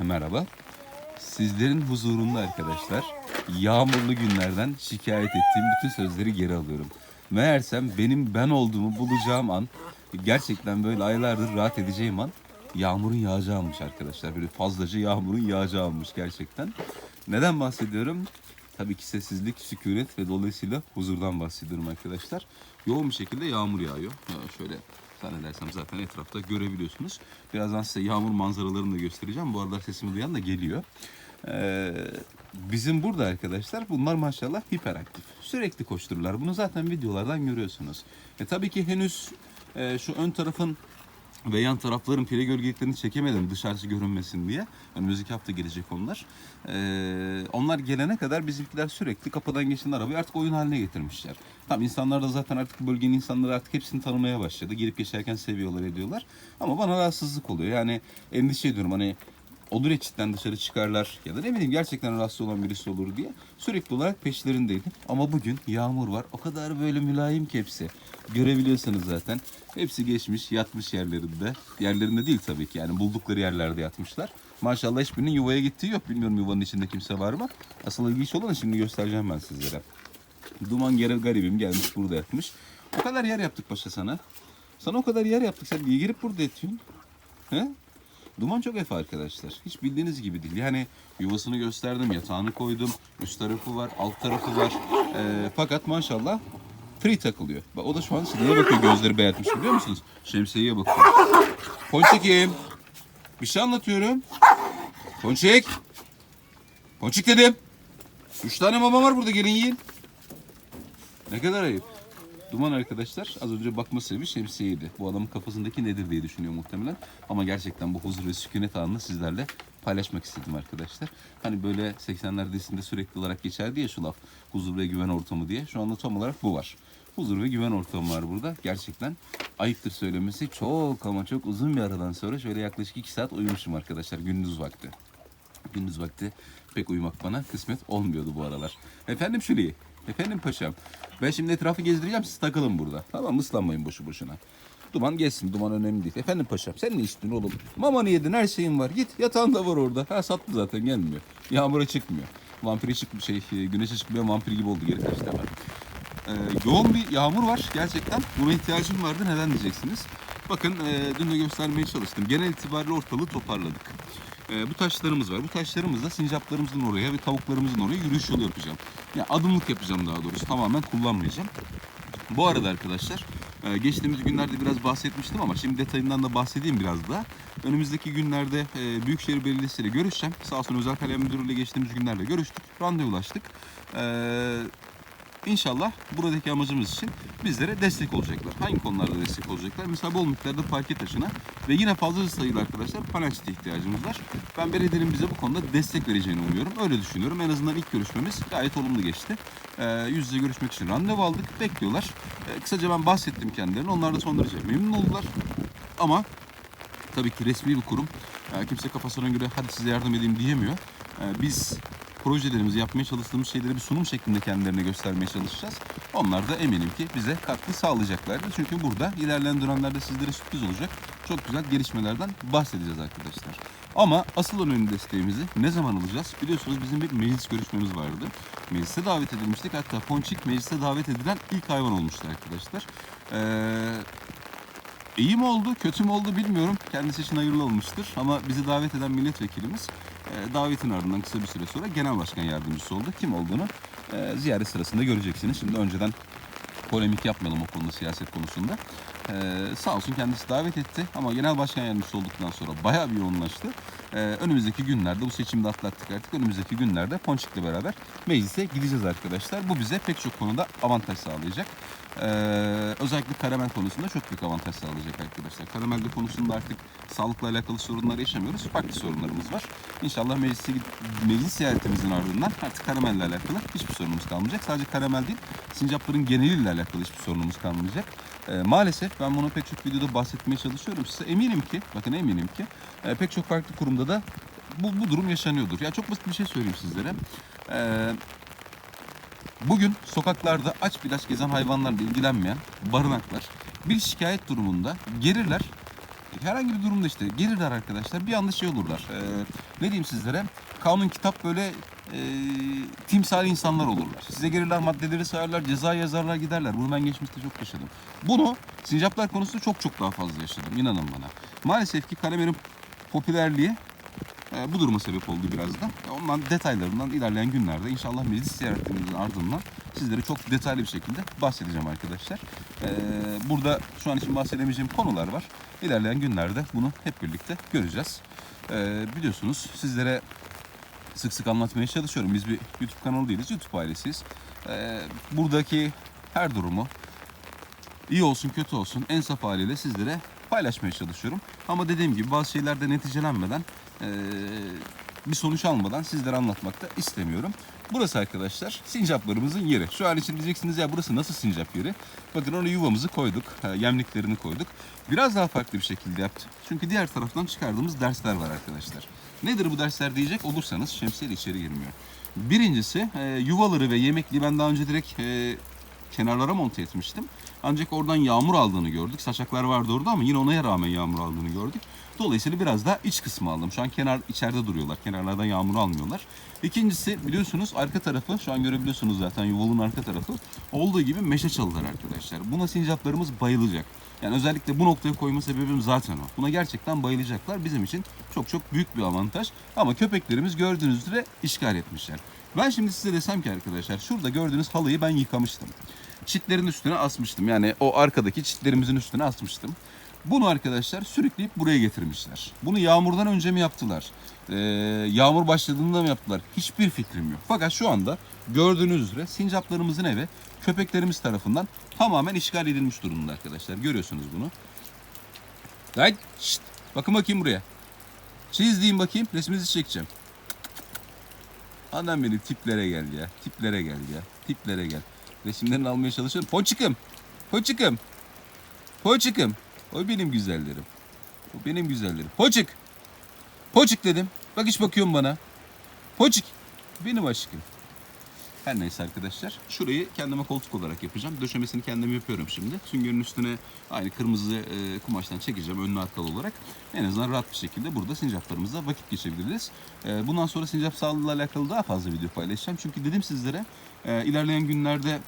Merhaba. Sizlerin huzurunda arkadaşlar yağmurlu günlerden şikayet ettiğim bütün sözleri geri alıyorum. Meğersem benim ben olduğumu bulacağım an gerçekten böyle aylardır rahat edeceğim an yağmurun yağacağımış arkadaşlar. Böyle fazlaca yağmurun yağacağımış gerçekten. Neden bahsediyorum? Tabii ki sessizlik, sükunet ve dolayısıyla huzurdan bahsediyorum arkadaşlar. Yoğun bir şekilde yağmur yağıyor. Ya şöyle zannedersem zaten etrafta görebiliyorsunuz. Birazdan size yağmur manzaralarını da göstereceğim. Bu aralar sesimi duyan da geliyor. Ee, bizim burada arkadaşlar bunlar maşallah hiperaktif. Sürekli koştururlar. Bunu zaten videolardan görüyorsunuz. E, tabii ki henüz e, şu ön tarafın ve yan tarafların pire gölgeliklerini çekemedim dışarısı görünmesin diye. Önümüzdeki hafta gelecek onlar. Ee, onlar gelene kadar bizimkiler sürekli kapıdan geçen arabayı artık oyun haline getirmişler. Tam insanlar da zaten artık bölgenin insanları artık hepsini tanımaya başladı. Gelip geçerken seviyorlar ediyorlar. Ama bana rahatsızlık oluyor. Yani endişe ediyorum hani olur ya çitten dışarı çıkarlar ya da ne bileyim gerçekten rahatsız olan birisi olur diye sürekli olarak peşlerindeydim. Ama bugün yağmur var. O kadar böyle mülayim ki hepsi. Görebiliyorsunuz zaten. Hepsi geçmiş, yatmış yerlerinde. Yerlerinde değil tabii ki. Yani buldukları yerlerde yatmışlar. Maşallah hiçbirinin yuvaya gittiği yok. Bilmiyorum yuvanın içinde kimse var mı? Asıl ilginç olanı şimdi göstereceğim ben sizlere. Duman gere garibim gelmiş burada yatmış. O kadar yer yaptık paşa sana. Sana o kadar yer yaptık. Sen niye gelip burada yatıyorsun? He? Duman çok efe arkadaşlar. Hiç bildiğiniz gibi değil. Yani yuvasını gösterdim, yatağını koydum. Üst tarafı var, alt tarafı var. Ee, fakat maşallah free takılıyor. O da şu an neye bakıyor gözleri beyazmış biliyor musunuz? Şemsiyeye bakıyor. Ponçik'im. Bir şey anlatıyorum. Ponçik. Ponçik dedim. Üç tane mama var burada gelin yiyin. Ne kadar ayıp. Duman arkadaşlar az önce bakma sebebi şemsiyeydi. Bu adamın kafasındaki nedir diye düşünüyor muhtemelen. Ama gerçekten bu huzur ve sükunet anını sizlerle paylaşmak istedim arkadaşlar. Hani böyle 80'ler dizisinde sürekli olarak geçerdi ya şu laf. Huzur ve güven ortamı diye. Şu anda tam olarak bu var. Huzur ve güven ortamı var burada. Gerçekten ayıptır söylemesi. Çok ama çok uzun bir aradan sonra şöyle yaklaşık 2 saat uyumuşum arkadaşlar gündüz vakti. Gündüz vakti pek uyumak bana kısmet olmuyordu bu aralar. Efendim Şuli, efendim paşam. Ben şimdi etrafı gezdireceğim siz takılın burada. Tamam ıslanmayın boşu boşuna. Duman geçsin, duman önemli değil. Efendim paşam sen ne istiyorsun oğlum? Mamanı yedin, her şeyin var. Git yatağın da var orada. Ha sattı zaten gelmiyor. Yağmura çıkmıyor. Vampiri çık şey güneşe çıkmıyor vampir gibi oldu geri kaçtı hemen. Ee, yoğun bir yağmur var gerçekten. Buna ihtiyacım vardı. Neden diyeceksiniz? Bakın e, dün de göstermeye çalıştım. Genel itibariyle ortalığı toparladık. E, bu taşlarımız var. Bu taşlarımızla sincaplarımızın oraya ve tavuklarımızın oraya yürüyüş yolu yapacağım. Yani adımlık yapacağım daha doğrusu. Tamamen kullanmayacağım. Bu arada arkadaşlar e, geçtiğimiz günlerde biraz bahsetmiştim ama şimdi detayından da bahsedeyim biraz daha. Önümüzdeki günlerde e, Büyükşehir Belediyesi ile görüşeceğim. Sağ olsun Özel Kalem Müdürü ile geçtiğimiz günlerde görüştük. Randevulaştık. E, İnşallah buradaki amacımız için bizlere destek olacaklar. Hangi konularda destek olacaklar? Mesela bol miktarda parke taşına ve yine fazla sayıda arkadaşlar çiti ihtiyacımız var. Ben belediyenin bize bu konuda destek vereceğini umuyorum. Öyle düşünüyorum. En azından ilk görüşmemiz gayet olumlu geçti. Ee, yüz yüze görüşmek için randevu aldık. Bekliyorlar. Ee, kısaca ben bahsettim kendilerine. Onlar da son derece memnun oldular. Ama tabii ki resmi bir kurum. Ee, kimse kafasına göre hadi size yardım edeyim diyemiyor. Ee, biz projelerimizi yapmaya çalıştığımız şeyleri bir sunum şeklinde kendilerine göstermeye çalışacağız. Onlar da eminim ki bize katkı sağlayacaklardır. Çünkü burada ilerleyen dönemlerde sizlere sürpriz olacak. Çok güzel gelişmelerden bahsedeceğiz arkadaşlar. Ama asıl önemli desteğimizi ne zaman alacağız? Biliyorsunuz bizim bir meclis görüşmemiz vardı. Meclise davet edilmiştik. Hatta Ponçik meclise davet edilen ilk hayvan olmuştu arkadaşlar. Ee, İyi mi oldu, kötü mü oldu bilmiyorum. Kendisi için hayırlı olmuştur. Ama bizi davet eden milletvekilimiz e, davetin ardından kısa bir süre sonra genel başkan yardımcısı oldu. Kim olduğunu e, ziyaret sırasında göreceksiniz. Şimdi önceden polemik yapmayalım o konuda, siyaset konusunda. E, sağ olsun kendisi davet etti ama genel başkan yardımcısı olduktan sonra bayağı bir yoğunlaştı. E, önümüzdeki günlerde bu seçimde atlattık artık. Önümüzdeki günlerde Ponçik'le beraber meclise gideceğiz arkadaşlar. Bu bize pek çok konuda avantaj sağlayacak. Ee, özellikle karamel konusunda çok büyük avantaj sağlayacak arkadaşlar. Karamelde konusunda artık sağlıkla alakalı sorunlar yaşamıyoruz. Farklı sorunlarımız var. İnşallah meclise, meclis ziyaretimizin ardından artık karamelle alakalı hiçbir sorunumuz kalmayacak. Sadece karamel değil, sincapların geneliyle alakalı hiçbir sorunumuz kalmayacak. Ee, maalesef ben bunu pek çok videoda bahsetmeye çalışıyorum. Size eminim ki, bakın eminim ki e, pek çok farklı kurumda da bu, bu durum yaşanıyordur. Ya çok basit bir şey söyleyeyim sizlere. Ee, Bugün sokaklarda aç bir aç gezen hayvanlarla ilgilenmeyen barınaklar bir şikayet durumunda gelirler. herhangi bir durumda işte gelirler arkadaşlar bir anda şey olurlar. Ee, ne diyeyim sizlere? Kanun kitap böyle e, timsali insanlar olurlar. Size gelirler maddeleri sayarlar, ceza yazarlar giderler. Bunu ben geçmişte çok yaşadım. Bunu sincaplar konusunda çok çok daha fazla yaşadım inanın bana. Maalesef ki kalemerin popülerliği e, bu duruma sebep oldu biraz da. E, Ondan detaylarından ilerleyen günlerde inşallah meclis ziyaretimizin ardından sizlere çok detaylı bir şekilde bahsedeceğim arkadaşlar. E, burada şu an için bahsedemeyeceğim konular var. İlerleyen günlerde bunu hep birlikte göreceğiz. E, biliyorsunuz sizlere sık sık anlatmaya çalışıyorum. Biz bir YouTube kanalı değiliz, YouTube ailesiyiz. E, buradaki her durumu iyi olsun kötü olsun en saf haliyle sizlere paylaşmaya çalışıyorum. Ama dediğim gibi bazı şeylerde neticelenmeden eee, bir sonuç almadan sizlere anlatmak da istemiyorum. Burası arkadaşlar sincaplarımızın yeri. Şu an için diyeceksiniz ya burası nasıl sincap yeri? Bakın oraya yuvamızı koyduk, e, yemliklerini koyduk. Biraz daha farklı bir şekilde yaptık. Çünkü diğer taraftan çıkardığımız dersler var arkadaşlar. Nedir bu dersler diyecek olursanız şemsiyeyle içeri girmiyor. Birincisi e, yuvaları ve yemekliği ben daha önce direkt e, kenarlara monte etmiştim. Ancak oradan yağmur aldığını gördük. Saçaklar vardı orada ama yine ona rağmen yağmur aldığını gördük. Dolayısıyla biraz daha iç kısmı aldım. Şu an kenar içeride duruyorlar. Kenarlardan yağmur almıyorlar. İkincisi biliyorsunuz arka tarafı şu an görebiliyorsunuz zaten yuvalın arka tarafı olduğu gibi meşe çalılar arkadaşlar. Buna sincaplarımız bayılacak. Yani özellikle bu noktaya koyma sebebim zaten o. Buna gerçekten bayılacaklar. Bizim için çok çok büyük bir avantaj. Ama köpeklerimiz gördüğünüz üzere işgal etmişler. Ben şimdi size desem ki arkadaşlar şurada gördüğünüz halıyı ben yıkamıştım. Çitlerin üstüne asmıştım. Yani o arkadaki çitlerimizin üstüne asmıştım. Bunu arkadaşlar sürükleyip buraya getirmişler. Bunu yağmurdan önce mi yaptılar? Ee, yağmur başladığında mı yaptılar? Hiçbir fikrim yok. Fakat şu anda gördüğünüz üzere sincaplarımızın evi köpeklerimiz tarafından tamamen işgal edilmiş durumda arkadaşlar. Görüyorsunuz bunu. Haydi şşt, bakın bakayım buraya. Çiz diyeyim bakayım resminizi çekeceğim. Adam benim tiplere gel ya. Tiplere gel ya. Tiplere gel. Resimlerini almaya çalışıyorum. Poçikim. Poçikim. Poçikim. O benim güzellerim. O benim güzellerim. Poçik. Poçik dedim. Bak hiç bakıyorum bana. Poçik. Benim aşkım. Her neyse arkadaşlar. Şurayı kendime koltuk olarak yapacağım. Döşemesini kendim yapıyorum şimdi. Süngerin üstüne aynı kırmızı e, kumaştan çekeceğim önlü arkalı olarak. En azından rahat bir şekilde burada sincaplarımızla vakit geçirebiliriz. E, bundan sonra sincap sağlığıyla alakalı daha fazla video paylaşacağım. Çünkü dedim sizlere e, ilerleyen günlerde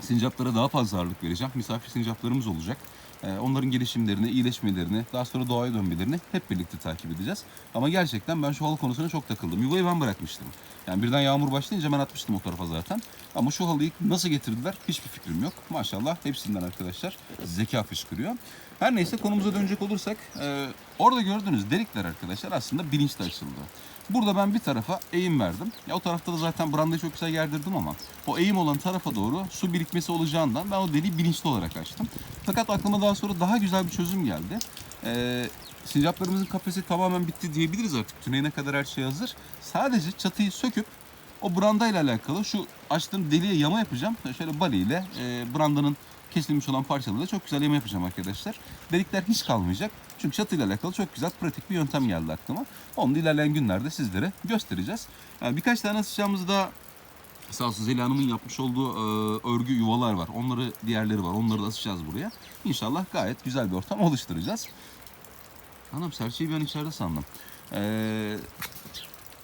sincaplara daha fazla ağırlık vereceğim. Misafir sincaplarımız olacak. Ee, Onların gelişimlerini, iyileşmelerini, daha sonra doğaya dönmelerini hep birlikte takip edeceğiz. Ama gerçekten ben şu halı konusuna çok takıldım. Yuvayı ben bırakmıştım. Yani birden yağmur başlayınca ben atmıştım o tarafa zaten. Ama şu halıyı nasıl getirdiler hiçbir fikrim yok. Maşallah hepsinden arkadaşlar zeka fışkırıyor. Her neyse konumuza dönecek olursak e, orada gördüğünüz delikler arkadaşlar aslında bilinçli açıldı. Burada ben bir tarafa eğim verdim. Ya o tarafta da zaten brandayı çok güzel gerdirdim ama o eğim olan tarafa doğru su birikmesi olacağından ben o deliği bilinçli olarak açtım. Fakat aklıma daha sonra daha güzel bir çözüm geldi. Ee, sincaplarımızın kafesi tamamen bitti diyebiliriz artık. Tüneyine kadar her şey hazır. Sadece çatıyı söküp o brandayla alakalı şu açtığım deliğe yama yapacağım. Şöyle bali ile e, brandanın kesilmiş olan parçalarıyla çok güzel yama yapacağım arkadaşlar. Delikler hiç kalmayacak. Çünkü çatıyla alakalı çok güzel pratik bir yöntem geldi aklıma. Onu da ilerleyen günlerde sizlere göstereceğiz. Yani birkaç tane asacağımız da Sağ olsun Zeliha Hanım'ın yapmış olduğu e, örgü yuvalar var. Onları diğerleri var. Onları da asacağız buraya. İnşallah gayet güzel bir ortam oluşturacağız. Anam serçeyi ben içeride sandım. Ee,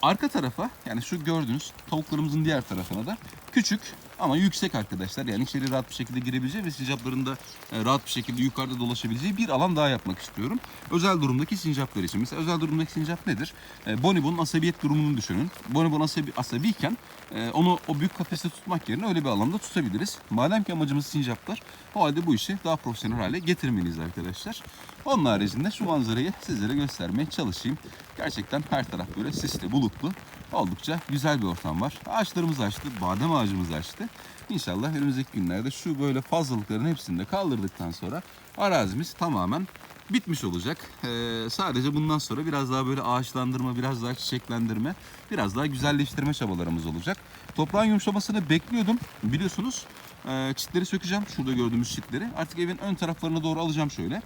arka tarafa yani şu gördüğünüz tavuklarımızın diğer tarafına da küçük ama yüksek arkadaşlar. Yani içeri rahat bir şekilde girebileceği ve sincapların da e, rahat bir şekilde yukarıda dolaşabileceği bir alan daha yapmak istiyorum. Özel durumdaki sincaplar için. Mesela özel durumdaki sincap nedir? E, Bonibon'un asabiyet durumunu düşünün. Bonibon asabi, asabiyken e, onu o büyük kafeste tutmak yerine öyle bir alanda tutabiliriz. Madem ki amacımız sincaplar o halde bu işi daha profesyonel hale getirmeliyiz arkadaşlar. Onun haricinde şu manzarayı sizlere göstermeye çalışayım. Gerçekten her taraf böyle sisli, bulutlu. Oldukça güzel bir ortam var. Ağaçlarımız açtı, badem ağacımız açtı. İnşallah önümüzdeki günlerde şu böyle fazlalıkların hepsini de kaldırdıktan sonra arazimiz tamamen bitmiş olacak. Ee, sadece bundan sonra biraz daha böyle ağaçlandırma, biraz daha çiçeklendirme, biraz daha güzelleştirme çabalarımız olacak. Toprağın yumuşamasını bekliyordum. Biliyorsunuz e, çitleri sökeceğim. Şurada gördüğümüz çitleri. Artık evin ön taraflarına doğru alacağım şöyle.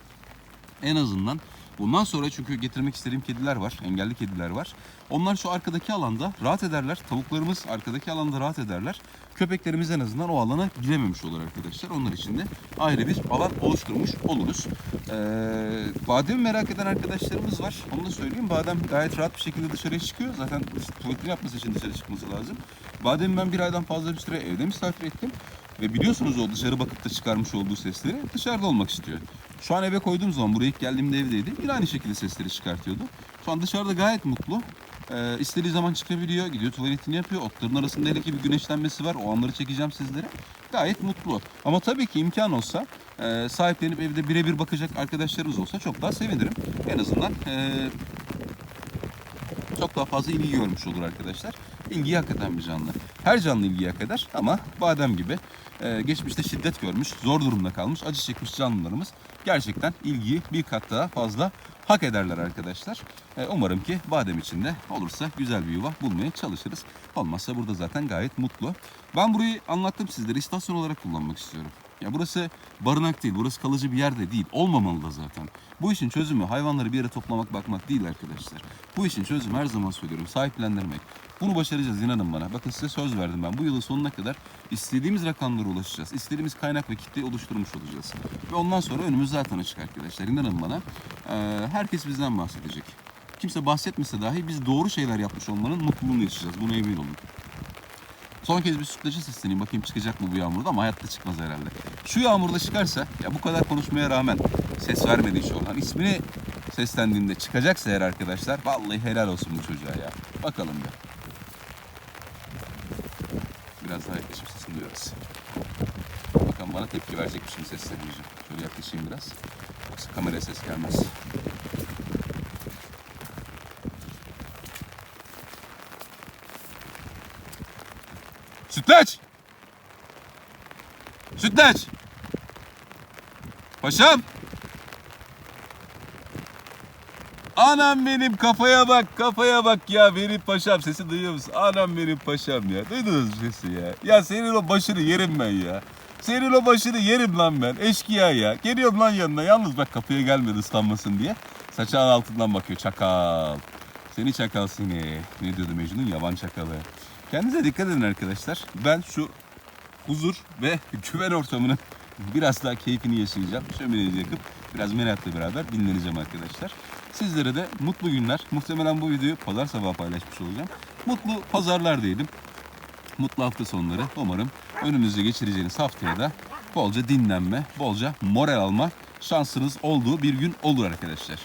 En azından Bundan sonra çünkü getirmek istediğim kediler var, engelli kediler var. Onlar şu arkadaki alanda rahat ederler. Tavuklarımız arkadaki alanda rahat ederler. Köpeklerimiz en azından o alana girememiş olur arkadaşlar. Onlar için de ayrı bir alan oluşturmuş oluruz. Ee, bademi merak eden arkadaşlarımız var. Onu da söyleyeyim. Badem gayet rahat bir şekilde dışarıya çıkıyor. Zaten tuvaletini yapması için dışarı çıkması lazım. Badem'i ben bir aydan fazla bir süre evde misafir ettim. Ve biliyorsunuz o dışarı bakıp da çıkarmış olduğu sesleri dışarıda olmak istiyor. Şu an eve koyduğum zaman buraya ilk geldiğimde evdeydi. Yine aynı şekilde sesleri çıkartıyordu. Şu an dışarıda gayet mutlu. Ee, istediği zaman çıkabiliyor, gidiyor tuvaletini yapıyor. Otların arasında hele ki bir güneşlenmesi var. O anları çekeceğim sizlere. Gayet mutlu. Ama tabii ki imkan olsa e, sahiplenip evde birebir bakacak arkadaşlarımız olsa çok daha sevinirim. En azından e, çok daha fazla ilgi görmüş olur arkadaşlar. İlgiyi hak eden bir canlı. Her canlı ilgiyi hak eder ama badem gibi e, geçmişte şiddet görmüş, zor durumda kalmış, acı çekmiş canlılarımız gerçekten ilgiyi bir kat daha fazla hak ederler arkadaşlar. E, umarım ki badem için de olursa güzel bir yuva bulmaya çalışırız. Olmazsa burada zaten gayet mutlu. Ben burayı anlattım sizlere istasyon olarak kullanmak istiyorum. Ya burası barınak değil, burası kalıcı bir yer de değil. Olmamalı da zaten. Bu işin çözümü hayvanları bir yere toplamak, bakmak değil arkadaşlar. Bu işin çözümü her zaman söylüyorum, sahiplendirmek. Bunu başaracağız inanın bana. Bakın size söz verdim ben. Bu yılın sonuna kadar istediğimiz rakamlara ulaşacağız. İstediğimiz kaynak ve kitle oluşturmuş olacağız. Ve ondan sonra önümüz zaten açık arkadaşlar. İnanın bana. Ee, herkes bizden bahsedecek. Kimse bahsetmese dahi biz doğru şeyler yapmış olmanın mutluluğunu yaşayacağız. Buna emin olun. Son kez bir sütlacı sesleneyim bakayım çıkacak mı bu yağmurda ama hayatta çıkmaz herhalde. Şu yağmurda çıkarsa ya bu kadar konuşmaya rağmen ses vermedi hiç oradan. İsmini seslendiğinde çıkacaksa eğer arkadaşlar vallahi helal olsun bu çocuğa ya. Bakalım bir. Biraz daha yaklaşıp sesini duyarız. Bakalım bana tepki verecek mi şimdi seslenmeyeceğim. Şöyle yaklaşayım biraz. Yoksa kameraya ses gelmez. Sütlaç! Sütlaç! Paşam! Anam benim kafaya bak kafaya bak ya benim paşam sesi duyuyor musun? Anam benim paşam ya duydunuz mu sesi ya? Ya senin o başını yerim ben ya. Senin o başını yerim lan ben eşkıya ya. Geliyorum lan yanına yalnız bak kapıya gelmedi ıslanmasın diye. Saçağın altından bakıyor çakal. Seni çakal seni. Ne diyordu Mecnun? Yaban çakalı. Kendinize dikkat edin arkadaşlar. Ben şu huzur ve güven ortamının biraz daha keyfini yaşayacağım. Şömineyi yakıp biraz Merat'la beraber dinleneceğim arkadaşlar. Sizlere de mutlu günler. Muhtemelen bu videoyu pazar sabahı paylaşmış olacağım. Mutlu pazarlar diyelim. Mutlu hafta sonları. Umarım önümüzde geçireceğiniz haftaya da bolca dinlenme, bolca moral alma şansınız olduğu bir gün olur arkadaşlar.